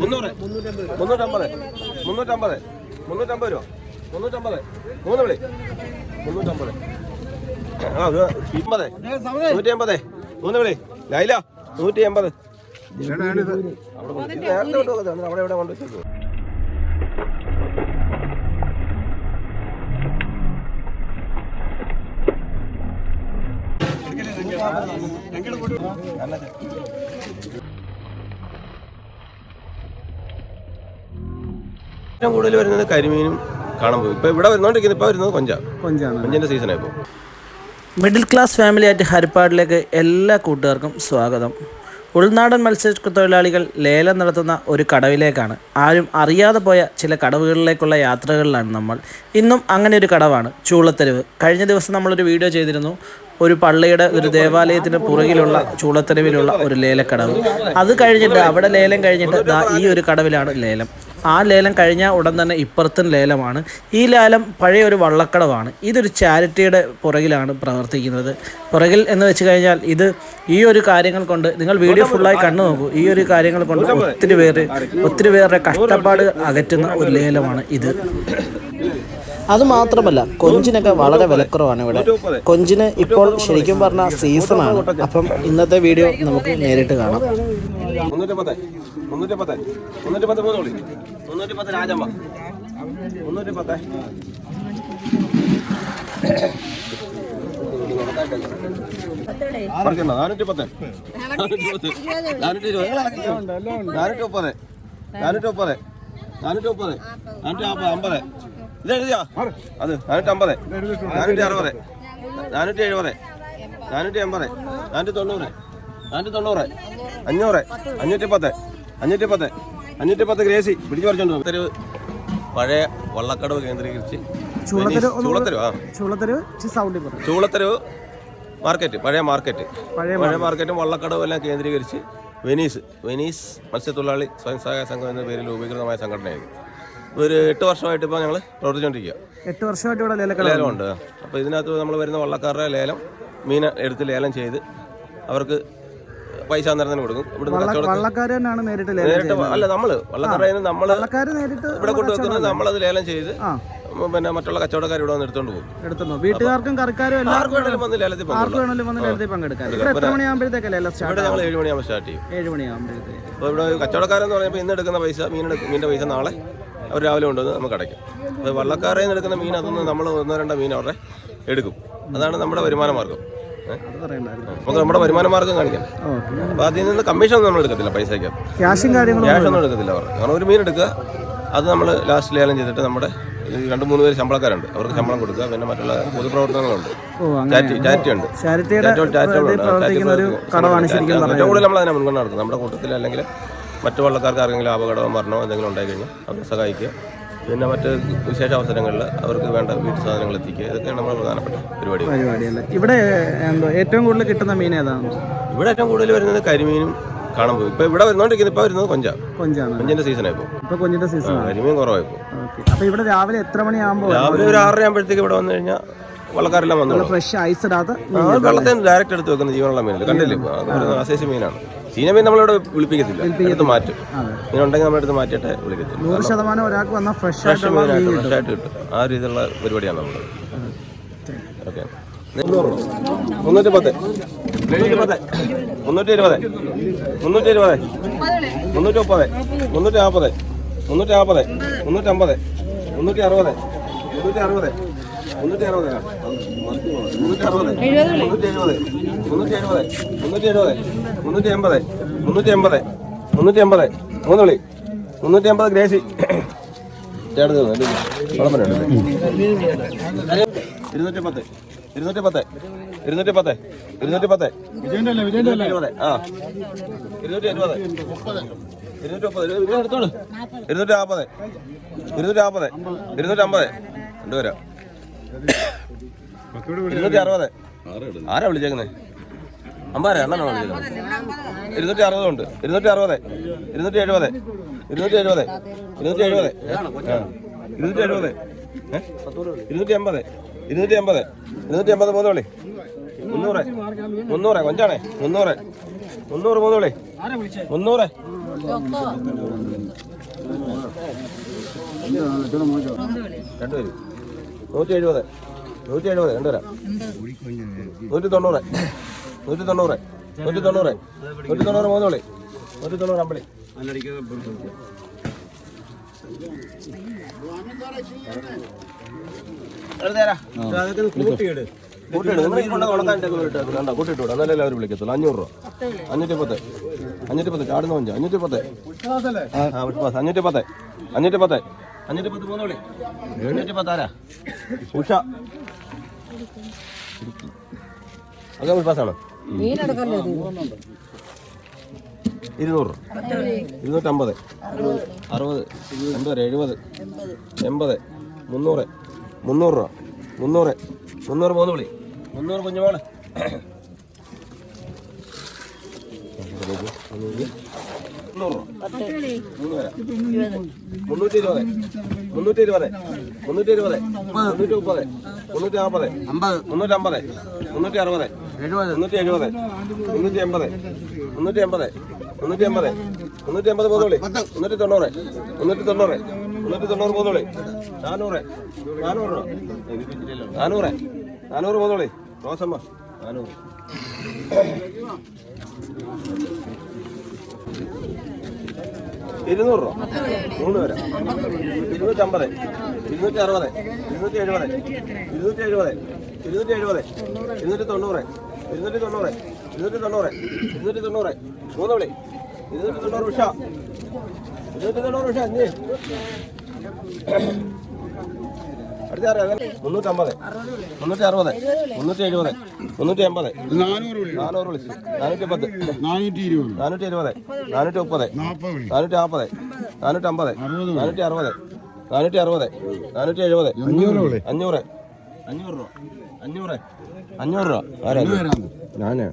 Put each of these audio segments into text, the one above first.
മുന്നൂറ്. മുന്നൂറ്റമ്പത്. മുന്നൂറ്റമ്പത്. മുന്നൂറ്റമ്പത് രൂപ. മുന്നൂറ്റമ്പത്. മൂന്ന് വിളി. മുന്നൂറ്റമ്പത്. ആ ഒരു അമ്പത്. നൂറ്റി അമ്പത് മൂന്ന് വിളി. ലൈല നൂറ്റി എൺപത് അവിടെ കൊണ്ട് ഇത് നേരത്തെ കൊണ്ട് വെക്കുന്നത് അവിടെ ഇവിടെ കൊണ്ട് വെച്ചേക്കും ഏറ്റവും കൂടുതൽ വരുന്നത് കരിമീനും കാണാൻ പോകും ഇപ്പൊ ഇവിടെ വരുന്നോണ്ടിരിക്കുന്നത് ഇപ്പൊ വരുന്നത് കൊഞ്ചാ. കൊഞ്ചാണ്. കൊഞ്ചിന്റെ സീസൺ ഇപ്പോൾ മിഡിൽ ക്ലാസ് ഫാമിലി ആയിട്ട് ഹരിപ്പാടിലേക്ക് എല്ലാ കൂട്ടുകാർക്കും സ്വാഗതം. ഉൾനാടൻ മത്സ്യത്തൊഴിലാളികൾ ലേലം നടത്തുന്ന ഒരു കടവിലേക്കാണ്. ആരും അറിയാതെ പോയ ചില കടവുകളിലേക്കുള്ള യാത്രകളിലാണ് നമ്മൾ. ഇന്നും അങ്ങനെ ഒരു കടവാണ്. ചൂളത്തെരുവ്. കഴിഞ്ഞ ദിവസം നമ്മളൊരു വീഡിയോ ചെയ്തിരുന്നു. ഒരു പള്ളിയുടെ ഒരു ദേവാലയത്തിന് പുറകിലുള്ള ചൂളത്തെരുവിലുള്ള ഒരു ലേലക്കടവ്. അത് കഴിഞ്ഞിട്ട് അവിടെ ലേലം കഴിഞ്ഞിട്ട് ഈ ഒരു കടവിലാണ് ലേലം. ആ ലേലം കഴിഞ്ഞ ഉടൻ തന്നെ ഇപ്പുറത്തും ലേലമാണ്. ഈ ലേലം പഴയ ഒരു വള്ളക്കടവാണ്. ഇതൊരു ചാരിറ്റിയുടെ പുറകിലാണ് പ്രവർത്തിക്കുന്നത്. പുറകിൽ എന്ന് വെച്ച് കഴിഞ്ഞാൽ ഇത് ഈ ഒരു കാര്യങ്ങൾ കൊണ്ട് നിങ്ങൾ വീഡിയോ ഫുള്ളായി കണ്ടു നോക്കൂ. ഈ ഒരു കാര്യങ്ങൾ കൊണ്ട് ഒത്തിരി പേര് ഒത്തിരി പേരുടെ കഷ്ടപ്പാട് അകറ്റുന്ന ഒരു ലേലമാണ് ഇത്. അത് മാത്രമല്ല കൊഞ്ചിനൊക്കെ വളരെ വിലക്കുറവാണ് ഇവിടെ. കൊഞ്ചിന് ഇപ്പോൾ ശരിക്കും പറഞ്ഞാൽ സീസണാണ് അപ്പം ഇന്നത്തെ വീഡിയോ നമുക്ക് നേരിട്ട് കാണാം. മുന്നൂറ്റിപ്പത്ത് മുന്നൂറ്റി പത്ത് മൂന്ന് വിളി. മുന്നൂറ്റിപ്പത്ത് രാജമ്മ. മുന്നൂറ്റി പത്ത് നാനൂറ്റി പത്ത് നാനൂറ്റി ഇരുപത് നാനൂറ്റി മുപ്പത് നാനൂറ്റി മുപ്പത് നാനൂറ്റി മുപ്പത് നാനൂറ്റി അമ്പത്. ഇത് എഴുതിയോ അത് നാനൂറ്റി അമ്പത് നാനൂറ്റി അറുപത് നാനൂറ്റി എഴുപത് നാനൂറ്റി എൺപത് നാനൂറ്റി തൊണ്ണൂറ് നാനൂറ്റി തൊണ്ണൂറ് അഞ്ഞൂറ്. അഞ്ഞൂറ്റി പത്ത് അഞ്ഞൂറ്റി പത്ത് അഞ്ഞൂറ്റി പത്ത് ഗ്രേസി. പിടിച്ചു പറിച്ചോണ്ട് പഴയ വള്ളക്കടവ് കേന്ദ്രീകരിച്ച് ചൂളത്തെരുവ് ആ. മാർക്കറ്റ് പഴയ മാർക്കറ്റ് പഴയ പഴയ മാർക്കറ്റും വള്ളക്കടവും എല്ലാം കേന്ദ്രീകരിച്ച് വെനീസ് വെനീസ് മത്സ്യത്തൊഴിലാളി സ്വയം സഹായ സംഘം എന്ന പേരിൽ രൂപീകൃതമായ സംഘടനയായിരുന്നു. ഒരു എട്ട് വർഷമായിട്ട് ഇപ്പോൾ ഞങ്ങൾ പ്രവർത്തിച്ചുകൊണ്ടിരിക്കുക എട്ട് വർഷമായിട്ട് ഇവിടെ ലേലക്കട ലേലമുണ്ട്. അപ്പോൾ ഇതിനകത്ത് നമ്മൾ വരുന്ന വള്ളക്കാരുടെ ലേലം മീൻ എടുത്ത് ലേലം ചെയ്ത് അവർക്ക് പൈസ അന്നേരം കൊടുക്കും ഇവിടെ കച്ചവടം വള്ളക്കാർ തന്നെയാണ് നേരിട്ട് ലേലം നേരിട്ട് അല്ല നമ്മൾ വള്ളക്കാരെ നമ്മൾ നേരിട്ട് ഇവിടെ കൊണ്ടുവെക്കുന്നത് നമ്മളത് ലേലം ചെയ്ത് പിന്നെ മറ്റുള്ള കച്ചവടക്കാർ ഇവിടെ വന്ന് എടുത്തോണ്ട് പോകും. വീട്ടുകാർക്കും കറിക്കാരും എല്ലാവർക്കും ആർക്ക് വേണമെങ്കിലും വന്ന് ലേലത്തിൽ ആർക്കും പങ്കുള്ളൂ വേണമെങ്കിലും വന്ന് ലേലത്തിൽ പങ്കെടുക്കാം. ഇവിടെ എത്ര ഞങ്ങൾ ഏഴ് മണിയാകുമ്പോൾ സ്റ്റാർട്ട് ചെയ്യും. ഏഴ് മണിയാകുമ്പോഴത്തേക്ക്. അപ്പോൾ ഇവിടെ കച്ചവടക്കാരെന്ന് പറയുമ്പോൾ ഇന്ന് എടുക്കുന്ന പൈസ മീൻ മീന്റെ പൈസ നാളെ അവർ രാവിലെ കൊണ്ടുവന്ന് നമുക്ക് അടയ്ക്കും. അപ്പോൾ വള്ളക്കാരെ നിന്ന് എടുക്കുന്ന മീൻ അതൊന്നും നമ്മൾ ഒന്നോ രണ്ടോ മീൻ അവരുടെ എടുക്കും. അതാണ് നമ്മുടെ വരുമാന മാർഗം നമുക്ക് നമ്മുടെ വരുമാന മാർഗം കാണിക്കാം. അപ്പൊ അപ്പോൾ അതിൽ നിന്ന് കമ്മീഷൻ ഒന്നും നമ്മൾ എടുക്കത്തില്ല പൈസയ്ക്ക്. ക്യാഷും കാര്യങ്ങളും ക്യാഷ് ഒന്നും എടുക്കത്തില്ല അവർ. കാരണം ഒരു മീൻ എടുക്കുക അത് നമ്മൾ ലാസ്റ്റ് ലേലം ചെയ്തിട്ട് നമ്മുടെ രണ്ട് മൂന്ന് പേര് ശമ്പളക്കാരുണ്ട്. അവർക്ക് ശമ്പളം കൊടുക്കുക പിന്നെ മറ്റുള്ള പൊതുപ്രവർത്തനങ്ങളുണ്ട്. ചാറ്റ് ഉണ്ട്. ഏറ്റവും കൂടുതൽ നമ്മൾ അതിനെ മുൻഗണന നടത്തും. നമ്മുടെ കൂട്ടത്തിൽ അല്ലെങ്കിൽ മറ്റു വള്ളക്കാർക്ക് ആർക്കെങ്കിലും അപകടമോ മരണമോ എന്തെങ്കിലും ഉണ്ടായി കഴിഞ്ഞാൽ അവരെ സഹായിക്കുക. പിന്നെ മറ്റ് വിശേഷ അവസരങ്ങളിൽ അവർക്ക് വേണ്ട വീട്ടു സാധനങ്ങൾ എത്തിക്കുക. ഇതൊക്കെയാണ് നമ്മുടെ പ്രധാനപ്പെട്ട പരിപാടി പരിപാടിയല്ലേ ഇവിടെ എന്തോ ഏറ്റവും കൂടുതൽ കിട്ടുന്ന മീൻ ഏതാണ്? ഇവിടെ ഏറ്റവും കൂടുതൽ വരുന്നത് കരിമീനും കാണാൻ പോകും. ഇപ്പൊ ഇവിടെ വരുന്നോണ്ടിരിക്കുന്നത് ഇപ്പൊ വരുന്നത് കൊഞ്ച. കൊഞ്ചാണ്. കൊഞ്ചിന്റെ സീസൺ ആയിപ്പോ ഇപ്പൊ കൊഞ്ചിന്റെ സീസൺ കരിമീൻ കുറവായിപ്പോ അപ്പൊ ഇവിടെ രാവിലെ എത്ര മണിയാകുമ്പോൾ രാവിലെ ഒരു ആറര ആകുമ്പോഴത്തേക്ക് ഇവിടെ വന്നു കഴിഞ്ഞാൽ വള്ളക്കാരെല്ലാം വന്നു ഫ്രഷ് ഐസ് ഇടാത്ത വെള്ളത്തിൽ ഡയറക്റ്റ് എടുത്ത് വെക്കുന്ന ജീവനുള്ള മീനല്ല? കണ്ടില്ലേ? അസേസ് മീനാണ്. ചീന മീൻ നമ്മളിവിടെ വിളിപ്പിക്കത്തില്ല. എടുത്ത് മാറ്റും. മീനുണ്ടെങ്കിൽ നമ്മൾ എടുത്ത് മാറ്റിയിട്ടേ വിളിക്കത്തില്ല. നൂറ് ശതമാനം ഒരാൾക്ക് വന്നാൽ ഫ്രഷ് ഫ്രഷ് മീനായിട്ട് ഫ്രഷായിട്ട് കിട്ടും. ആ രീതിയിലുള്ള പരിപാടിയാണ് നമ്മൾ ഓക്കെ. മുന്നൂറ്റി പത്ത് മുന്നൂറ്റി പത്ത് മുന്നൂറ്റി ഇരുപത് മുന്നൂറ്റി ഇരുപത് മുന്നൂറ്റി മുപ്പത് മുന്നൂറ്റി നാൽപ്പത് മുന്നൂറ്റി നാൽപ്പത് മുന്നൂറ്റി അറുപത് മുന്നൂറ്റി അറുപത് മുന്നൂറ്റി അറുപത് മുന്നൂറ്റി അറുപത് മുന്നൂറ്റി എഴുപത് മുന്നൂറ്റി എഴുപത് മുന്നൂറ്റി എഴുപത് മുന്നൂറ്റി എൺപത് മുന്നൂറ്റി എൺപത് മുന്നൂറ്റി എൺപത് മൂന്ന് വിളി. മുന്നൂറ്റി എൺപത് ഗ്രേസി ചേട്ടൻ ഇരുന്നൂറ്റി പത്ത് ഇരുന്നൂറ്റി പത്ത് ഇരുന്നൂറ്റി പത്ത് ഇരുന്നൂറ്റി പത്ത് ഇരുപത് ആ ഇരുന്നൂറ്റി ഇരുപത് ഇരുന്നൂറ്റി മുപ്പത് ഇരുന്നൂറ്റി നാൽപ്പത് ഇരുന്നൂറ്റി അമ്പത് ഇരുന്നൂറ്റി അമ്പത് രണ്ടുപേരാ. ഇരുന്നൂറ്റി അറുപത് ആരാ വിളിച്ചേക്കുന്നത് അമ്പാരാ എണ്ണ വിളിച്ചേക്കുന്നത് ഇരുന്നൂറ്റി അറുപത് ഉണ്ട്. ഇരുന്നൂറ്റി അറുപത് ഇരുന്നൂറ്റി എഴുപത് ഇരുന്നൂറ്റി എഴുപത് ഇരുന്നൂറ്റി എഴുപത് ഇരുന്നൂറ്റി എഴുപത്? ഇരുന്നൂറ്റി എൺപത് ഇരുന്നൂറ്റി എൺപത് ഇരുന്നൂറ്റി എൺപത് മൂന്ന് വിളി മുന്നൂറ്. മുന്നൂറ്. കൊഞ്ചാണേ. മുന്നൂറ്. മുന്നൂറ് മൂന്ന് വിളി മുന്നൂറ്. രണ്ടുപേര്. നൂറ്റി എഴുപത് നൂറ്റി എഴുപത് രണ്ടുപേരാ നൂറ്റി തൊണ്ണൂറ് നൂറ്റി തൊണ്ണൂറ് നൂറ്റി തൊണ്ണൂറ് നൂറ്റി തൊണ്ണൂറ് മൂന്ന് വിളി നൂറ്റി തൊണ്ണൂറ് അമ്പളി കൂട്ടിയിട്. നിങ്ങൾ ഈ കൊണ്ട ഉണക്കാൻ കണ്ടോ? കൂട്ടിട്ട് വിടാം. എന്നാലേ അവർ വിളിക്കത്തുള്ളൂ. അഞ്ഞൂറ് രൂപ. അഞ്ഞൂറ്റി പത്ത് അഞ്ഞൂറ്റി പത്ത് ചാടുന്ന അഞ്ഞൂറ്റി പത്ത് ആ അഞ്ഞൂറ്റി പത്ത് അഞ്ഞൂറ്റി പത്ത് അഞ്ഞൂറ്റി പത്ത് മൂന്ന് വിളി എഴുന്നൂറ്റി പത്ത് ആരാ ഉഷ അതെ വിശ്വാസമാണ് ഇരുന്നൂറ്. ഇരുന്നൂറ്റമ്പത്. അറുപത്. എൺപത്. എഴുപത്. എൺപത്. മുന്നൂറ്. മുന്നൂറ് രൂപ. മുന്നൂറ്. മുന്നൂറ് മൂന്ന് വിളി മുന്നൂറ് കുഞ്ഞുമോളെ. പേരാ മുന്നൂറ്റി ഇരുപത് മുന്നൂറ്റി ഇരുപത് മുന്നൂറ്റി ഇരുപത് മുന്നൂറ്റി മുപ്പത് മുന്നൂറ്റി നാൽപ്പത് അമ്പത്. മുന്നൂറ്റമ്പത്. മുന്നൂറ്റി അറുപത് എഴുപത്. മുന്നൂറ്റി എഴുപത് മുന്നൂറ്റി എൺപത് മുന്നൂറ്റി എൺപത് മുന്നൂറ്റി എൺപത് മുന്നൂറ്റി എൺപത് മൂന്ന് മുന്നൂറ്റി തൊണ്ണൂറ് മുന്നൂറ്റി തൊണ്ണൂറ് മുന്നൂറ്റി തൊണ്ണൂറ് മൂന്ന് നാനൂറ് നാനൂറ് നാനൂറ്. നാനൂറ് മൂന്ന് റോസമ്മ. നാനൂറ്. ഇരുന്നൂറ് രൂപ. മൂന്ന് പേര് ഇരുന്നൂറ്റമ്പത് ഇരുന്നൂറ്റി അറുപത് ഇരുന്നൂറ്റി എഴുപത് ഇരുന്നൂറ്റി എഴുപത് ഇരുന്നൂറ്റി എഴുപത് ഇരുന്നൂറ്റി തൊണ്ണൂറ് ഇരുന്നൂറ്റി തൊണ്ണൂറ് ഇരുന്നൂറ്റി തൊണ്ണൂറ് ഇരുന്നൂറ്റി തൊണ്ണൂറ് മൂന്ന് വിളി. ഇരുന്നൂറ്റി തൊണ്ണൂറ് ഉഷ. ഇരുന്നൂറ്റി തൊണ്ണൂറ് ഉഷ അഞ്ച്? മുന്നൂറ്റമ്പത് മുന്നൂറ്റി അറുപത് മുന്നൂറ്റി എഴുപത് മുന്നൂറ്റി എൺപത് നാനൂറ് വിളി. നാനൂറ് വിളിച്ച്. നാനൂറ്റി പത്ത് നാനൂറ്റി ഇരുപത് നാനൂറ്റി ഇരുപത് നാനൂറ്റി മുപ്പത് നാൽപ്പത് നാനൂറ്റി നാൽപ്പത് നാനൂറ്റി അറുപത് നാനൂറ്റി അറുപത് നാനൂറ്റി എഴുപത് അഞ്ഞൂറ് അഞ്ഞൂറ്. അഞ്ഞൂറ് രൂപ. അഞ്ഞൂറ്. അഞ്ഞൂറ് രൂപ. ആരാ ഞാനാ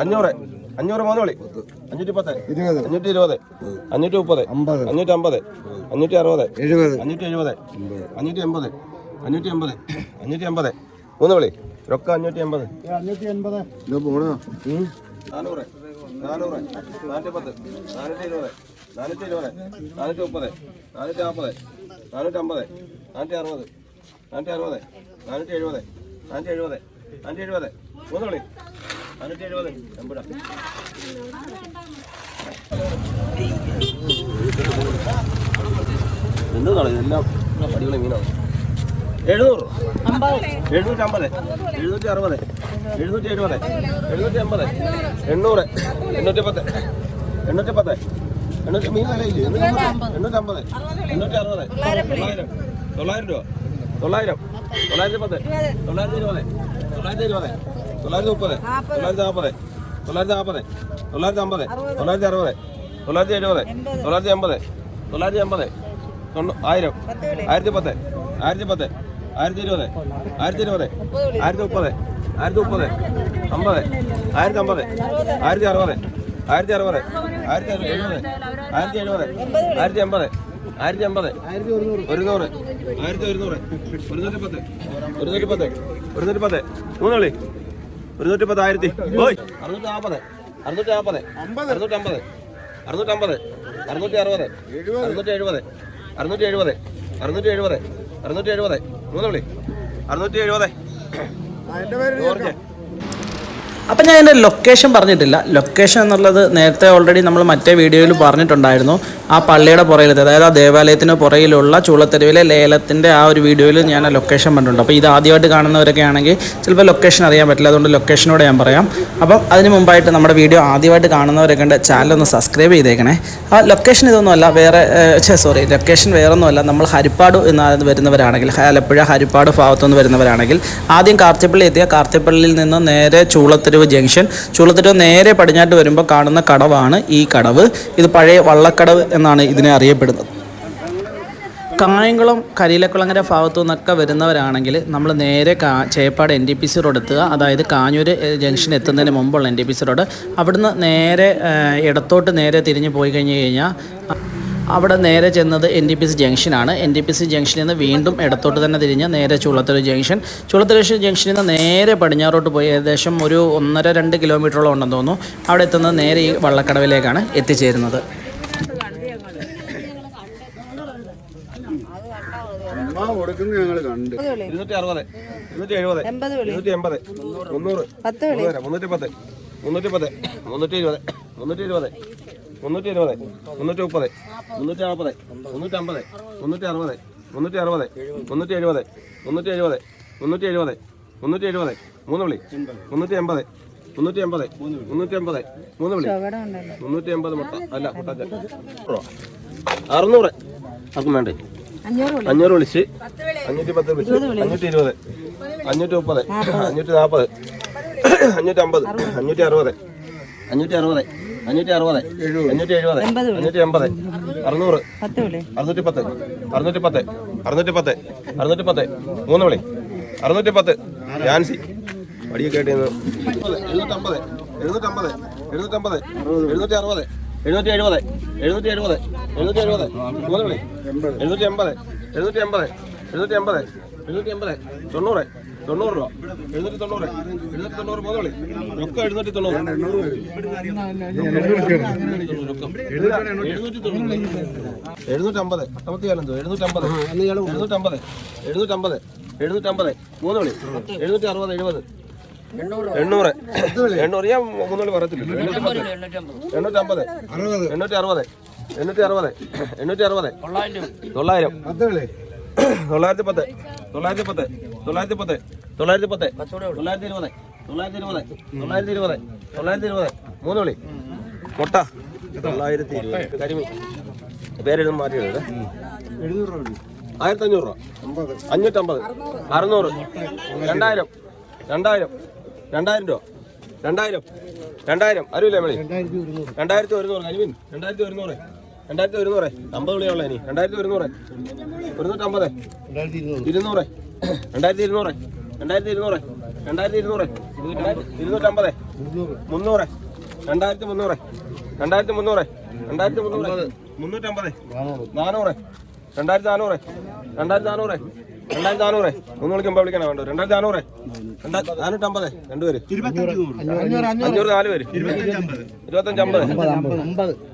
അഞ്ഞൂറ്. അഞ്ഞൂറ് മൂന്ന് വിളി. അഞ്ഞൂറ്റി പത്ത്. ഇരുപത് അഞ്ഞൂറ്റി ഇരുപത്. അഞ്ഞൂറ്റി മുപ്പത് അമ്പത്. അഞ്ഞൂറ്റി അമ്പത് അഞ്ഞൂറ്റി അറുപത് എഴുപത്. അഞ്ഞൂറ്റി എഴുപത് അഞ്ഞൂറ്റി എൺപത് അഞ്ഞൂറ്റി എൺപത് അഞ്ഞൂറ്റി എൺപത് മൂന്ന് വിളി രൊക്ക അഞ്ഞൂറ്റി എൺപത് അഞ്ഞൂറ്റി എൺപത് നാനൂറ്. നാനൂറ്. നാനൂറ്റി പത്ത് നാനൂറ്റി ഇരുപത് നാനൂറ്റി ഇരുപത് നാനൂറ്റി മുപ്പത് നാനൂറ്റി നാൽപ്പത് നാനൂറ്റമ്പത്. നാനൂറ്റി അറുപത് നാനൂറ്റി അറുപത് നാനൂറ്റി എഴുപത് നാനൂറ്റി എഴുപത് നാനൂറ്റി എഴുപത് മൂന്ന് വിളി. നാനൂറ്റി എഴുപത്. എൺപത് എന്താണ് ഇതെല്ലാം അടിപൊളി മീനാണ് എഴുന്നൂറ് എഴുന്നൂറ്റമ്പത്. എഴുന്നൂറ്റി അറുപത് എഴുന്നൂറ്റി എഴുപത് എഴുന്നൂറ്റി അമ്പത് എണ്ണൂറ്. എണ്ണൂറ്റി പത്ത് എണ്ണൂറ്റി പത്ത് എണ്ണൂറ്റി മീൻ വിലയില്ലേ? എണ്ണൂറ്റി അറുപത് തൊള്ളായിരം. തൊള്ളായിരം രൂപ. തൊള്ളായിരം. തൊള്ളായിരത്തി പത്ത് തൊള്ളായിരത്തി ഇരുപത് തൊള്ളായിരത്തി ഇരുപത് തൊള്ളായിരത്തി മുപ്പത് തൊള്ളായിരത്തി നാൽപ്പത് തൊള്ളായിരത്തി നാൽപ്പത് തൊള്ളായിരത്തി അമ്പത് തൊള്ളായിരത്തി അറുപത്. തൊള്ളായിരത്തി എഴുപത് തൊള്ളായിരത്തി എൺപത് തൊള്ളായിരത്തി എൺപത് ആയിരം ആയിരത്തി പത്ത് ആയിരത്തി പത്ത് ആയിരത്തി ഇരുപത് ആയിരത്തി ഇരുപത് ആയിരത്തി മുപ്പത് ആയിരത്തി മുപ്പത് അമ്പത് ആയിരത്തി അമ്പത് ആയിരത്തി അറുപത് ആയിരത്തി അറുപത് ആയിരത്തി എഴുപത് ആയിരത്തി എഴുപത് ആയിരത്തി എൺപത് ആയിരത്തി എൺപത് ഒരുന്നൂറ് ആയിരത്തി ഒരുന്നൂറ് ഒരുന്നൂറ്റി പത്ത് ഒരുന്നൂറ്റി പത്ത് ഒരുന്നൂറ്റി പത്ത് മൂന്ന് കളി ഒരുന്നൂറ്റി പത്ത് ആയിരത്തി ഓയ്. അറുന്നൂറ്റി നാൽപ്പത് അറുന്നൂറ്റി നാൽപ്പത് അറുന്നൂറ്റമ്പത് അറുന്നൂറ്റമ്പത് അറുന്നൂറ്റി അറുപത് അറുന്നൂറ്റി എഴുപത് അറുന്നൂറ്റി എഴുപത് അറുന്നൂറ്റി എഴുപത് അറുന്നൂറ്റി എഴുപത് മൂന്ന് വിളി അറുന്നൂറ്റി എഴുപത് ജോർജ് അപ്പം ഞാൻ എന്റെ ലൊക്കേഷൻ പറഞ്ഞിട്ടില്ല. ലൊക്കേഷൻ എന്നുള്ളത് നേരത്തെ ഓൾറെഡി നമ്മൾ മറ്റേ വീഡിയോയിൽ പറഞ്ഞിട്ടുണ്ടായിരുന്നു. ആ പള്ളിയുടെ പുറയിലത്തെ അതായത് ആ ദേവാലയത്തിന് പുറയിലുള്ള ചൂളത്തെരുവിലെ ലേലത്തിന്റെ ആ ഒരു വീഡിയോയിൽ ഞാൻ ആ ലൊക്കേഷൻ പറഞ്ഞിട്ടുണ്ട്. അപ്പോൾ ഇത് ആദ്യമായിട്ട് കാണുന്നവരൊക്കെ ആണെങ്കിൽ ചിലപ്പോൾ ലൊക്കേഷൻ അറിയാൻ പറ്റില്ല. അതുകൊണ്ട് ലൊക്കേഷനോട് ഞാൻ പറയാം. അപ്പം അതിന് മുമ്പായിട്ട് നമ്മുടെ വീഡിയോ ആദ്യമായിട്ട് കാണുന്നവരൊക്കെ ഉണ്ട് ചാനലൊന്ന് സബ്സ്ക്രൈബ് ചെയ്തേക്കണേ. ആ ലൊക്കേഷൻ ഇതൊന്നുമല്ല വേറെ സോറി ലൊക്കേഷൻ വേറൊന്നുമല്ല നമ്മൾ ഹരിപ്പാട് എന്ന് വരുന്നവരാണെങ്കിൽ ആലപ്പുഴ ഹരിപ്പാട് ഭാഗത്തുനിന്ന് വരുന്നവരാണെങ്കിൽ ആദ്യം കാർത്തിപ്പള്ളി എത്തിയ കാർത്തിപ്പള്ളിയിൽ നിന്ന് നേരെ ചൂളത്തെരുവ് ജംഗ്ഷൻ. ചൂളത്തെരുവ് നേരെ പടിഞ്ഞാട്ട് വരുമ്പോൾ കാണുന്ന കടവാണ് ഈ കടവ്. ഇത് പഴയ വള്ളക്കടവ് എന്നാണ് ഇതിനെ അറിയപ്പെടുന്നത്. കായംകുളം കരിയിലക്കുളങ്ങര ഭാഗത്തു നിന്നൊക്കെ വരുന്നവരാണെങ്കിൽ നമ്മൾ നേരെ കാ Cheppad N D P C road എത്തുക. അതായത് കാഞ്ഞൂർ ജംഗ്ഷൻ എത്തുന്നതിന് മുമ്പുള്ള N D P C road അവിടുന്ന് നേരെ ഇടത്തോട്ട് നേരെ തിരിഞ്ഞ് പോയി കഴിഞ്ഞ് കഴിഞ്ഞാൽ അവിടെ നേരെ ചെന്നത് എൻ ഡി പി സി ജംഗ്ഷനാണ് എൻ ഡി പി സി ജംഗ്ഷനിൽ നിന്ന് വീണ്ടും ഇടത്തോട്ട് തന്നെ തിരിഞ്ഞ് നേരെ ചുള്ളത്തൂർ ജംഗ്ഷൻ ചുള്ളത്തൂർ ജംഗ്ഷനിൽ നിന്ന് നേരെ പടിഞ്ഞാറോട്ട് പോയി ഏകദേശം ഒരു ഒന്നര രണ്ട് കിലോമീറ്ററോളം ഉണ്ടെന്ന് തോന്നുന്നു. അവിടെ എത്തുന്നത് നേരെ ഈ വള്ളക്കടവിലേക്കാണ് എത്തിച്ചേരുന്നത്. അമ്മ കൊടുക്കുന്നത് ഞങ്ങൾ കണ്ട്. ഇരുന്നൂറ്റി അറുപത് ഇരുന്നൂറ്റി എഴുപത് എൺപത് വിളി. ഇരുന്നൂറ്റി എൺപത് മുന്നൂറ്. പത്ത് വിളി. മുന്നൂറ് മുന്നൂറ്റി പത്ത് മുന്നൂറ്റി പത്ത് മുന്നൂറ്റി ഇരുപത് മുന്നൂറ്റി ഇരുപത് മുന്നൂറ്റി ഇരുപത് മുന്നൂറ്റി മുപ്പത് മുന്നൂറ്റി നാൽപ്പത് മുന്നൂറ്റി അമ്പത് മുന്നൂറ്റി അറുപത് മുന്നൂറ്റി അറുപത് മുന്നൂറ്റി എഴുപത് മുന്നൂറ്റി എഴുപത് മുന്നൂറ്റി എഴുപത് മുന്നൂറ്റി എഴുപത് മൂന്ന് വിളി മുന്നൂറ്റി എൺപത് മുന്നൂറ്റി എൺപത് മുന്നൂറ്റി എൺപത് മൂന്ന് വിളി മുന്നൂറ്റി എൺപത് മുട്ട അല്ല മുട്ട അറുന്നൂറ് ആർക്കും വേണ്ടേ? അഞ്ഞൂറ് വിളിച്ച്. അഞ്ഞൂറ്റി പത്ത് വിളിച്ച്. അഞ്ഞൂറ്റി ഇരുപത് അഞ്ഞൂറ്റി മുപ്പത് അഞ്ഞൂറ്റി നാൽപ്പത്. അഞ്ഞൂറ്റി അമ്പത് അഞ്ഞൂറ്റി അറുപത് അഞ്ഞൂറ്റി അറുപത് അഞ്ഞൂറ്റി അറുപത് അഞ്ഞൂറ്റി എഴുപത് അഞ്ഞൂറ്റി എൺപത് അറുന്നൂറ്. അറുന്നൂറ്റി പത്ത് അറുന്നൂറ്റി പത്ത് അറുന്നൂറ്റി പത്ത് അറുന്നൂറ്റി പത്ത് മൂന്ന് വിളി. അറുന്നൂറ്റി പത്ത് ജാൻസി. അടിയൊക്കെ ആയിട്ട് എഴുന്നൂറ്റമ്പത്. എഴുന്നൂറ്റമ്പത്. എഴുന്നൂറ്റമ്പത്. എഴുന്നൂറ്റി അറുപത് എഴുന്നൂറ്റി എഴുപത് എഴുന്നൂറ്റി എഴുപത് എഴുന്നൂറ്റി എഴുപത് മൂന്ന് വിളി. എഴുന്നൂറ്റി എൺപത് എഴുന്നൂറ്റി എൺപത് എഴുന്നൂറ്റി എൺപത് എഴുന്നൂറ്റി എൺപത് തൊണ്ണൂറ്. തൊണ്ണൂറ് രൂപ എഴുന്നൂറ്റി തൊണ്ണൂറ് എഴുന്നൂറ്റി തൊണ്ണൂറ് വിളി ഒക്കെ എഴുന്നൂറ്റി തൊണ്ണൂറ് എഴുന്നൂറ്റമ്പത്. പട്ടമത്തിയാലെന്തോ എഴുന്നൂറ്റമ്പത്. എഴുന്നൂറ്റമ്പത്. എഴുന്നൂറ്റമ്പത്. എഴുന്നൂറ്റമ്പത്. മൂന്ന് വിളി എഴുന്നൂറ്റി അറുപത് എഴുപത്. എണ്ണൂറ്. എണ്ണൂറ്. ഞാൻ മൂന്നുള്ളി പറയത്തില്ല. എണ്ണൂറ്റമ്പത് എണ്ണൂറ്റി അറുപത്. എണ്ണൂറ്റി അറുപത് എണ്ണൂറ്റി അറുപത് തൊള്ളായിരം. തൊള്ളായിരത്തി പത്ത്. തൊള്ളായിരത്തി പത്ത്. തൊള്ളായിരത്തി പത്ത് തൊള്ളായിരത്തി പത്ത് തൊള്ളായിരത്തി ഇരുപത് തൊള്ളായിരത്തി ഇരുപത് തൊള്ളായിരത്തി ഇരുപത് തൊള്ളായിരത്തി ഇരുപത് മൂന്ന് വിളി. മുട്ട തൊള്ളായിരത്തി ഇരുപത് കരിമീൻ. പേരെഴുതും മാറ്റി എഴുതേ ആയിരത്തി അഞ്ഞൂറ് രൂപ. അഞ്ഞൂറ്റമ്പത്. അറുന്നൂറ്. രണ്ടായിരം. രണ്ടായിരം. രണ്ടായിരം രൂപ. രണ്ടായിരം. രണ്ടായിരം. അറിയില്ലേ വിളി? രണ്ടായിരത്തി ഒരുന്നൂറ്. കരിമീൻ. രണ്ടായിരത്തി ഒരുന്നൂറ്. രണ്ടായിരത്തി ഒരുന്നൂറ് അമ്പത് വിളിയുള്ള ഇനി. രണ്ടായിരത്തി ഒരുന്നൂറ് ഒരുന്നൂറ്റമ്പത്. ഇരുന്നൂറ് രണ്ടായിരത്തി ഇരുന്നൂറ്. രണ്ടായിരത്തി ഇരുന്നൂറ് രണ്ടായിരത്തി ഇരുന്നൂറ് ഇരുന്നൂറ്റമ്പത് മുന്നൂറ്. രണ്ടായിരത്തി മുന്നൂറ്. രണ്ടായിരത്തി മുന്നൂറ് രണ്ടായിരത്തി മുന്നൂറ് മുന്നൂറ്റമ്പത്. നാനൂറ്. രണ്ടായിരത്തി നാനൂറ്. രണ്ടായിരത്തി നാനൂറ് രണ്ടായിരത്തി നാനൂറ് മൂന്ന് വിളിക്കുമ്പോൾ വിളിക്കണം. വേണ്ടോ? രണ്ടായിരത്തി നാനൂറ് രണ്ടായിരത്തി നാനൂറ്റമ്പത് രണ്ടുപേര് അഞ്ഞൂറ് നാല് പേര്. ഇരുപത്തഞ്ചമ്പത്.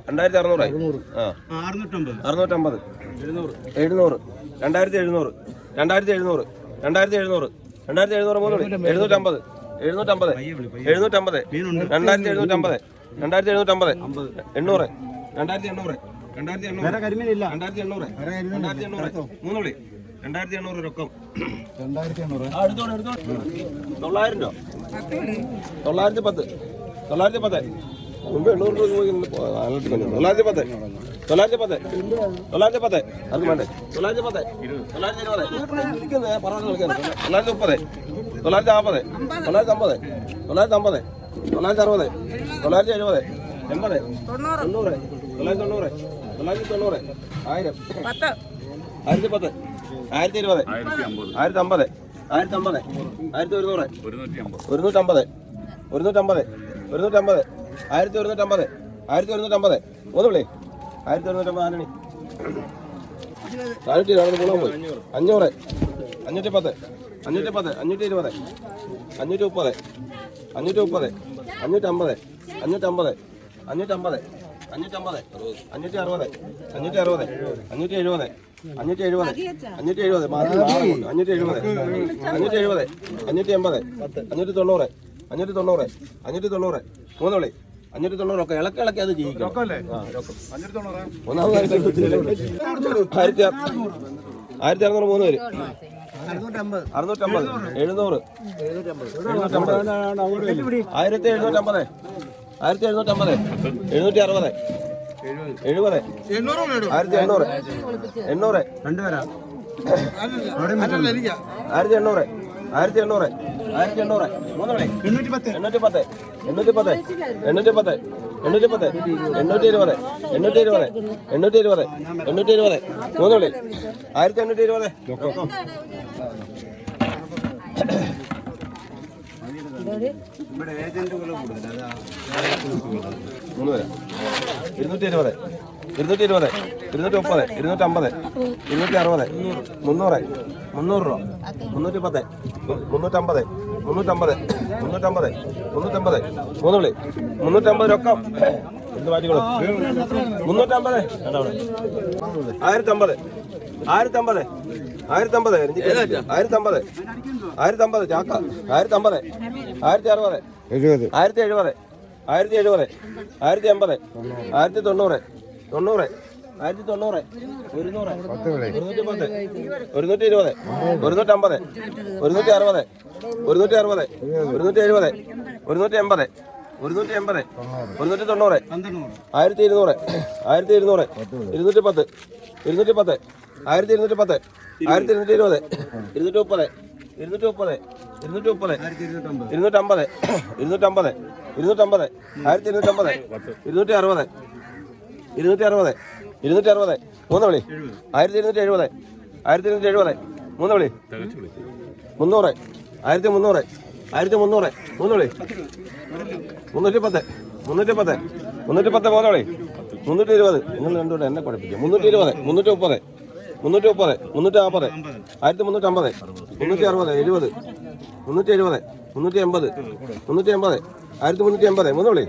രണ്ടായിരത്തി അറുന്നൂറായി ആ. അറുന്നൂറ്റമ്പത്. എഴുന്നൂറ് രണ്ടായിരത്തി എഴുന്നൂറ്. രണ്ടായിരത്തി എഴുന്നൂറ്. രണ്ടായിരത്തി എഴുന്നൂറ് രണ്ടായിരത്തി എഴുന്നൂറ് മൂന്ന് വിളി എഴുന്നൂറ്റമ്പത്. എഴുന്നൂറ്റമ്പത്. എഴുന്നൂറ്റമ്പത്. രണ്ടായിരത്തി എഴുന്നൂറ്റമ്പത്. രണ്ടായിരത്തി എഴുന്നൂറ്റമ്പത് എണ്ണൂറ്. രണ്ടായിരത്തി എണ്ണൂറ് രണ്ടായിരത്തി എണ്ണൂറ് രണ്ടായിരത്തി എണ്ണൂറ് രണ്ടായിരത്തി എണ്ണൂറ് മൂന്ന് വിളി. രണ്ടായിരത്തി എണ്ണൂറ് രൊക്കം എടുത്തോളൂ, എടുത്തോളൂ. തൊള്ളായിരം രൂപ. തൊള്ളായിരത്തി പത്ത്. തൊള്ളായിരത്തി പത്ത്. മുമ്പ് എണ്ണൂറ് രൂപ. തൊള്ളായിരത്തി പത്ത്. തൊള്ളായിരത്തി പത്ത്. തൊള്ളായിരത്തി പത്ത്. അത് വേണ്ടേ? തൊള്ളായിരത്തി പത്ത്. തൊള്ളായിരത്തി ഇരുപത് പറഞ്ഞു കളിക്കുന്നത് തൊള്ളായിരത്തി മുപ്പത്. തൊള്ളായിരത്തി നാൽപ്പത് തൊള്ളായിരത്തി അമ്പത്. തൊള്ളായിരത്തി അമ്പത്. തൊള്ളായിരത്തി അറുപത്. തൊള്ളായിരത്തി എഴുപത്. എൺപത്. തൊണ്ണൂറ്. തൊള്ളായിരത്തി തൊണ്ണൂറ്. തൊള്ളായിരത്തി തൊണ്ണൂറ്. ആയിരം. ആയിരത്തി പത്ത്. ആയിരത്തി ഇരുപത്. ആയിരത്തി അമ്പത്. ആയിരത്തി അമ്പത്. ആയിരത്തി ഒരുന്നൂറ്. ഒരുന്നൂറ്റമ്പത്. ഒരുന്നൂറ്റമ്പത്. ഒരുന്നൂറ്റമ്പത്. ആയിരത്തി ഒരുന്നൂറ്റമ്പത്. ആയിരത്തി ഒരുന്നൂറ്റമ്പത്. ഒന്ന് വിളി ആയിരത്തി ഒരുന്നൂറ്റമ്പത് നാനൂറ്റി ഇരുപത്. ഗുണം പോയി. അഞ്ഞൂറ്. അഞ്ഞൂറ്റി പത്ത് അഞ്ഞൂറ്റി പത്ത് അഞ്ഞൂറ്റി ഇരുപത് അഞ്ഞൂറ്റി മുപ്പത് അഞ്ഞൂറ്റി മുപ്പത് അഞ്ഞൂറ്റമ്പത്. അഞ്ഞൂറ്റമ്പത്. അഞ്ഞൂറ്റമ്പത്. അഞ്ഞൂറ്റമ്പത്. അഞ്ഞൂറ്റി അറുപത് അഞ്ഞൂറ്റി അറുപത് അഞ്ഞൂറ്റി എഴുപത് അഞ്ഞൂറ്റി എഴുപത് അഞ്ഞൂറ്റി എഴുപത്. അഞ്ഞൂറ്റി എഴുപത് അഞ്ഞൂറ്റി എഴുപത് അഞ്ഞൂറ്റി എൺപത് അഞ്ഞൂറ്റി തൊണ്ണൂറ് അഞ്ഞൂറ്റി തൊണ്ണൂറ് അഞ്ഞൂറ്റി തൊണ്ണൂറ് മൂന്ന് വിളി അഞ്ഞൂറ്റി തൊണ്ണൂറൊക്കെ ഇളക്കി ഇളക്കി അത് ജീവിക്കും. ഒന്നാമത് ആയിരത്തി ആയിരത്തി അറുന്നൂറ് മൂന്ന് പേര്. അറുന്നൂറ്റമ്പത്. എഴുന്നൂറ്. എഴുന്നൂറ്റമ്പത്. ആയിരത്തി എഴുന്നൂറ്റമ്പത്. ആയിരത്തി എഴുന്നൂറ്റമ്പത്. എഴുന്നൂറ്റി അറുപത്. എഴുപത്. ആയിരത്തി എണ്ണൂറ് എണ്ണൂറ് ആയിരത്തി എണ്ണൂറ്. ആയിരത്തി എണ്ണൂറ് ആയിരത്തി എണ്ണൂറ് എണ്ണൂറ്റി പത്ത് എണ്ണൂറ്റി പത്ത് എണ്ണൂറ്റി പത്ത് എണ്ണൂറ്റി പത്ത് എണ്ണൂറ്റി പത്ത് എണ്ണൂറ്റി ഇരുപത് എണ്ണൂറ്റി ഇരുപത് എണ്ണൂറ്റി ഇരുപത് എണ്ണൂറ്റി ഇരുപത് മൂന്ന് വിളി ആയിരത്തി എണ്ണൂറ്റി ഇരുപത് അതാ മൂന്ന് പേരാ ഇരുന്നൂറ്റി ഇരുപത് ഇരുന്നൂറ്റി ഇരുപത് ഇരുന്നൂറ്റി മുപ്പത് ഇരുന്നൂറ്റമ്പത്. ഇരുന്നൂറ്റി അറുപത് മുന്നൂറ്. മുന്നൂറ് രൂപ. മുന്നൂറ്റി പത്ത് മുന്നൂറ്റമ്പത്. മുന്നൂറ്റമ്പത്. മുന്നൂറ്റമ്പത്. മുന്നൂറ്റമ്പത്. മൂന്ന് വിളി മുന്നൂറ്റമ്പത് രൊക്കം എന്ത് മാറ്റിക്കോളൂ? മുന്നൂറ്റമ്പത്. വേണ്ട അവിടെ. ആയിരത്തമ്പത് ആയിരത്തി അമ്പത് ആയിരത്തി അമ്പത് ചാക്ക ആയിരത്തമ്പത് ആയിരത്തി അറുപത് എഴുപത് ആയിരത്തി എഴുപത്. ആയിരത്തി എഴുപത് ആയിരത്തി എൺപത് ആയിരത്തി തൊണ്ണൂറ്. തൊണ്ണൂറ് ആയിരത്തി തൊണ്ണൂറ് ഒരുന്നൂറ്. ഒരുന്നൂറ്റി പത്ത് ഒരുന്നൂറ്റി ഇരുപത് ഒരുന്നൂറ്റമ്പത്. ഒരുന്നൂറ്റി അറുപത് ഒരുന്നൂറ്റി അറുപത് ഒരുന്നൂറ്റി എഴുപത്. ഒരുന്നൂറ്റി എൺപത് ഒരുന്നൂറ്റി എൺപത് ഒരുന്നൂറ്റി തൊണ്ണൂറ് ആയിരത്തി ഇരുന്നൂറ് ആയിരത്തി ഇരുന്നൂറ് ഇരുന്നൂറ്റി പത്ത് ഇരുന്നൂറ്റി പത്ത് ആയിരത്തി ഇരുന്നൂറ്റി പത്ത് ആയിരത്തി ഇരുന്നൂറ്റി ഇരുപത് ഇരുന്നൂറ്റി മുപ്പത് ഇരുന്നൂറ്റി മുപ്പത് ഇരുന്നൂറ്റി മുപ്പത് ഇരുന്നൂറ്റമ്പത് ഇരുന്നൂറ്റമ്പത് ഇരുന്നൂറ്റമ്പത് ആയിരത്തി ഇരുന്നൂറ്റമ്പത് ഇരുന്നൂറ്റി അറുപത് ഇരുന്നൂറ്റി അറുപത് ഇരുന്നൂറ്റി അറുപത് മൂന്ന് വിളി. ആയിരത്തി ഇരുന്നൂറ്റി എഴുപത് ആയിരത്തി ഇരുന്നൂറ്റി എഴുപത് മൂന്ന് വിളി. മുന്നൂറ് ആയിരത്തി മുന്നൂറ് ആയിരത്തി മുന്നൂറ് മൂന്ന് വിളി. മുന്നൂറ്റി പത്ത് മുന്നൂറ്റി പത്ത് മുന്നൂറ്റി പത്ത് മൂന്ന് വിളി. മുന്നൂറ്റി ഇരുപത് നിങ്ങൾ രണ്ടുകൂടെ എന്നെ മുന്നൂറ്റി ഇരുപത് മുന്നൂറ്റി മുപ്പത് മുന്നൂറ്റി മുപ്പത് മുന്നൂറ്റി നാൽപ്പത് ആയിരത്തി മുന്നൂറ്റമ്പത് മുന്നൂറ്റി അറുപത് എഴുപത് മുന്നൂറ്റി എഴുപത് മുന്നൂറ്റി എൺപത് മുന്നൂറ്റി എൺപത് ആയിരത്തി മുന്നൂറ്റി എൺപത് മൂന്ന് വിളി.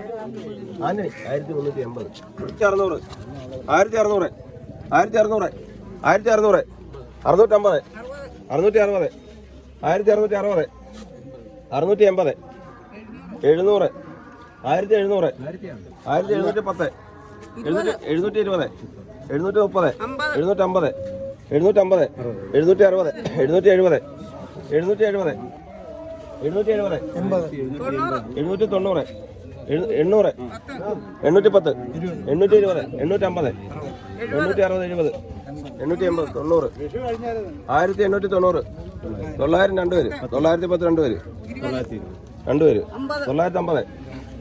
ആന്റണി ആയിരത്തി മുന്നൂറ്റി എൺപത് ആയിരത്തി അറുന്നൂറ് ആയിരത്തി അറുന്നൂറ് ആയിരത്തി അറുന്നൂറ് ആയിരത്തി അറുന്നൂറ് അറുന്നൂറ്റമ്പത് അറുന്നൂറ്റി അറുപത് ആയിരത്തി അറുന്നൂറ്റി അറുപത് അറുന്നൂറ്റി എൺപത് എഴുന്നൂറ് ആയിരത്തി എഴുന്നൂറ് ആയിരത്തി എഴുന്നൂറ്റി പത്ത് എഴുന്നൂറ്റി എഴുന്നൂറ്റി ഇരുപത് എഴുന്നൂറ്റി മുപ്പത് എഴുന്നൂറ്റമ്പത് എഴുന്നൂറ്റമ്പത് എഴുന്നൂറ്റി അറുപത് എഴുന്നൂറ്റി എഴുപത് എഴുന്നൂറ്റി എഴുപത് എഴുന്നൂറ്റി എഴുപത് എഴുന്നൂറ്റി തൊണ്ണൂറ് എണ്ണൂറ് എണ്ണൂറ്റി പത്ത് എണ്ണൂറ്റി ഇരുപത് എണ്ണൂറ്റമ്പത് എണ്ണൂറ്റി അറുപത് എഴുപത് എണ്ണൂറ്റി എൺപത് തൊണ്ണൂറ് ആയിരത്തി എണ്ണൂറ്റി തൊണ്ണൂറ് തൊള്ളായിരം രണ്ട് പേര് തൊള്ളായിരത്തി പത്ത് രണ്ട് പേര് രണ്ട് പേര് തൊള്ളായിരത്തി അമ്പത്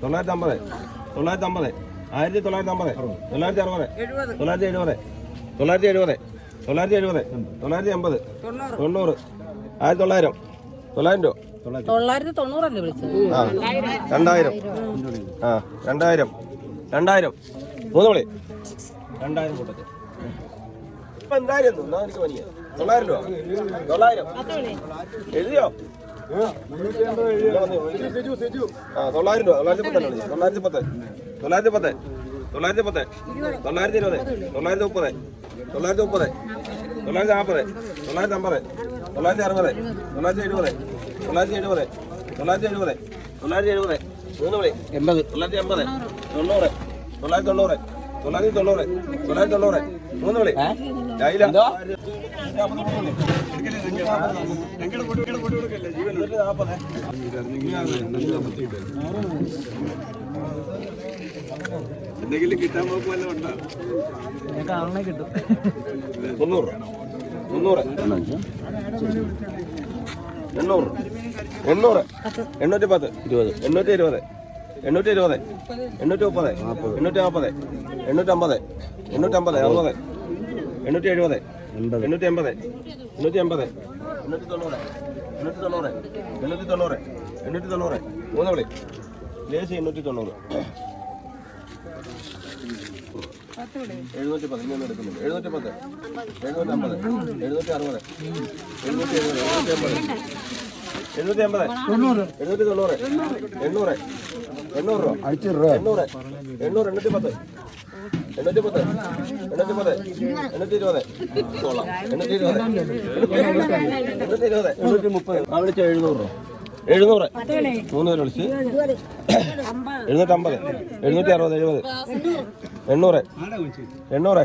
തൊള്ളായിരത്തി അമ്പത് തൊള്ളായിരത്തി അമ്പത് ആയിരത്തി തൊള്ളായിരത്തി അമ്പത് തൊള്ളായിരത്തി അറുപത് തൊള്ളായിരത്തി എഴുപത് തൊള്ളായിരത്തി എഴുപത് തൊള്ളായിരത്തി എഴുപത് തൊള്ളായിരത്തി അമ്പത് തൊണ്ണൂറ്. ആയിരത്തി തൊള്ളായിരം തൊള്ളായിരം രൂപ. തൊള്ളായിരത്തി തൊണ്ണൂറല്ലേ വിളിച്ചത്? ആ. രണ്ടായിരം. ആ രണ്ടായിരം. രണ്ടായിരം. മൂന്ന് വിളി രണ്ടായിരം കൂട്ടത്തിൽ. ഇപ്പൊ എന്തായാലും ഒന്നും, എന്നാ എനിക്ക് പനിയാ. തൊള്ളായിരം രൂപ. തൊള്ളായിരം. എഴുതിയോ? ആ തൊള്ളായിരം രൂപ. തൊള്ളായിരത്തി പത്തല്ലേ? തൊള്ളായിരത്തി പത്ത്. തൊള്ളായിരത്തി പത്ത്. തൊള്ളായിരത്തി പത്ത് തൊള്ളായിരത്തി ഇരുപത് തൊള്ളായിരത്തി മുപ്പത് തൊള്ളായിരത്തി മുപ്പത് തൊള്ളായിരത്തി നാൽപ്പത് തൊള്ളായിരത്തി അമ്പത് തൊള്ളായിരത്തി അറുപത് തൊള്ളായിരത്തി എഴുപത് തൊള്ളായിരത്തി എഴുപത് തൊള്ളായിരത്തി എഴുപത് തൊള്ളായിരത്തി എഴുപത് മൂന്ന് മണി എൺപത്. തൊള്ളായിരത്തി എൺപത് തൊണ്ണൂറ്. തൊള്ളായിരത്തി തൊണ്ണൂറ് തൊള്ളായിരത്തി തൊണ്ണൂറ് തൊള്ളായിരത്തി തൊണ്ണൂറ് മൂന്ന് വിളി. ജയില എന്തെങ്കിലും കിട്ടാൻ നോക്കുമല്ലോ ഉണ്ടോ? മുന്നൂറ്. മുന്നൂറ്. എണ്ണൂറ്. എണ്ണൂറ്. എണ്ണൂറ്റി പത്ത് ഇരുപത്. എണ്ണൂറ്റി ഇരുപത് എണ്ണൂറ്റി ഇരുപത് എണ്ണൂറ്റി മുപ്പത് എണ്ണൂറ്റി നാൽപ്പത് എണ്ണൂറ്റമ്പത് എണ്ണൂറ്റമ്പത്. അറുപത്. എണ്ണൂറ്റി എഴുപത് എണ്ണൂറ്റി എൺപത്. എണ്ണൂറ്റി എൺപത് എണ്ണൂറ്റി തൊണ്ണൂറ് എണ്ണൂറ്റി തൊണ്ണൂറ് എണ്ണൂറ്റി തൊണ്ണൂറ് എണ്ണൂറ്റി തൊണ്ണൂറ് മൂന്ന് വിളി. ലേശം എണ്ണൂറ്റി തൊണ്ണൂറ് എഴുന്നൂറ്റി പത്ത് എടുക്കുന്നുണ്ട്. എഴുന്നൂറ്റി പത്ത് എഴുന്നൂറ്റി അമ്പത് എഴുന്നൂറ്റി അറുപത് എഴുന്നൂറ്റി എഴുപത് എഴുന്നൂറ്റി എൺപത് എഴുന്നൂറ്റി എൺപത് എഴുന്നൂറ്റി തൊണ്ണൂറ് എണ്ണൂറ്. എണ്ണൂറ് രൂപ. എണ്ണൂറ്. എണ്ണൂറ് എണ്ണൂറ്റി പത്ത് എണ്ണൂറ്റി പത്ത് എണ്ണൂറ്റി പത്ത് എണ്ണൂറ്റി ഇരുപത് കൊള്ളാം എണ്ണൂറ്റി ഇരുപത് എണ്ണൂറ്റി ഇരുപത് എണ്ണൂറ്റി മുപ്പത് ആ വിളിച്ച എഴുന്നൂറ് മൂന്ന് പേര് വിളിച്ച്. എഴുന്നൂറ്റമ്പത്. എഴുന്നൂറ്റി അറുപത് എഴുപത്. എണ്ണൂറ്. എണ്ണൂറ്.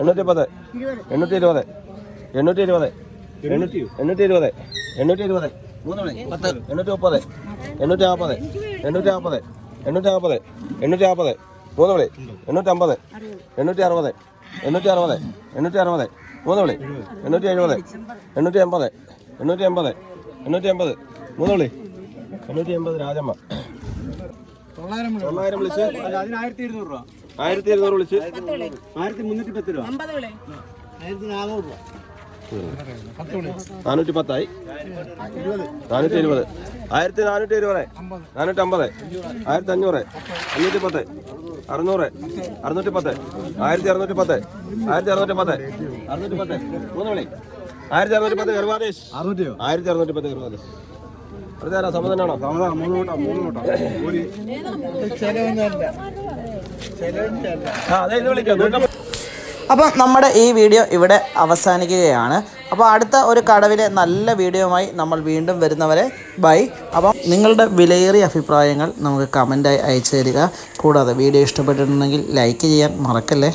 എണ്ണൂറ്റി പത്ത് എണ്ണൂറ്റി ഇരുപത് എണ്ണൂറ്റി. ഇരുപത് എണ്ണൂറ്റി എണ്ണൂറ്റി ഇരുപത് എണ്ണൂറ്റി ഇരുപത് മൂന്ന് മണി. പത്ത്. എണ്ണൂറ്റി മുപ്പത് എണ്ണൂറ്റി നാൽപ്പത് എണ്ണൂറ്റി നാൽപ്പത് എണ്ണൂറ്റി നാൽപ്പത് എണ്ണൂറ്റി നാൽപ്പത് മൂന്ന് വിളി എണ്ണൂറ്റി അമ്പത് എണ്ണൂറ്റി അറുപത് എണ്ണൂറ്റി അറുപത് എണ്ണൂറ്റി അറുപത് മൂന്ന് വിളി എണ്ണൂറ്റി എഴുപത് എണ്ണൂറ്റി എൺപത് എണ്ണൂറ്റി എൺപത് എണ്ണൂറ്റി എൺപത് മൂന്ന് വിളി എണ്ണൂറ്റി എൺപത് രാജമ്മ തൊള്ളായിരം വിളിച്ച് ആയിരത്തി ഇരുന്നൂറ് രൂപ. ആയിരത്തി ഇരുന്നൂറ് വിളിച്ച്? ആയിരത്തി മുന്നൂറ്റി പത്ത് രൂപ. അമ്പത് ആയിരത്തി നാനൂറ് രൂപ. നാനൂറ്റി പത്തായി നാനൂറ്റി ഇരുപത് ആയിരത്തി നാനൂറ്റി ഇരുപത് നാനൂറ്റി അമ്പത് ആയിരത്തി അഞ്ഞൂറ് അഞ്ഞൂറ്റി പത്ത് അറുന്നൂറ്. അറുന്നൂറ്റി പത്ത് ആയിരത്തി അറുന്നൂറ്റി പത്ത് ആയിരത്തി അറുന്നൂറ്റി പത്ത് അറുന്നൂറ്റി പത്ത് മൂന്ന് വിളി. ആയിരത്തി അറുന്നൂറ്റി പത്ത് ഗർവാദേശ് അറുന്നൂറ്റിയോ? ആയിരത്തി അറുന്നൂറ്റി പത്ത് ഗർവാദേശ് പ്രചാര സമ്മതനാണോ സമാധാനം മൂന്ന് കൂട്ടാം മൂന്ന് കൂട്ടാം കൂലി ആ അതെ ഇത് വിളിക്കാം. നൂറ്റമ്പത്. അപ്പം നമ്മുടെ ഈ വീഡിയോ ഇവിടെ അവസാനിക്കുകയാണ്. അപ്പോൾ അടുത്ത ഒരു കടവിലെ നല്ല വീഡിയോയുമായി നമ്മൾ വീണ്ടും വരുന്നവരെ ബൈ. അപ്പം നിങ്ങളുടെ വിലയേറിയ അഭിപ്രായങ്ങൾ നമുക്ക് കമന്റായി അയച്ചു തരിക. കൂടാതെ വീഡിയോ ഇഷ്ടപ്പെട്ടിട്ടുണ്ടെങ്കിൽ ലൈക്ക് ചെയ്യാൻ മറക്കല്ലേ?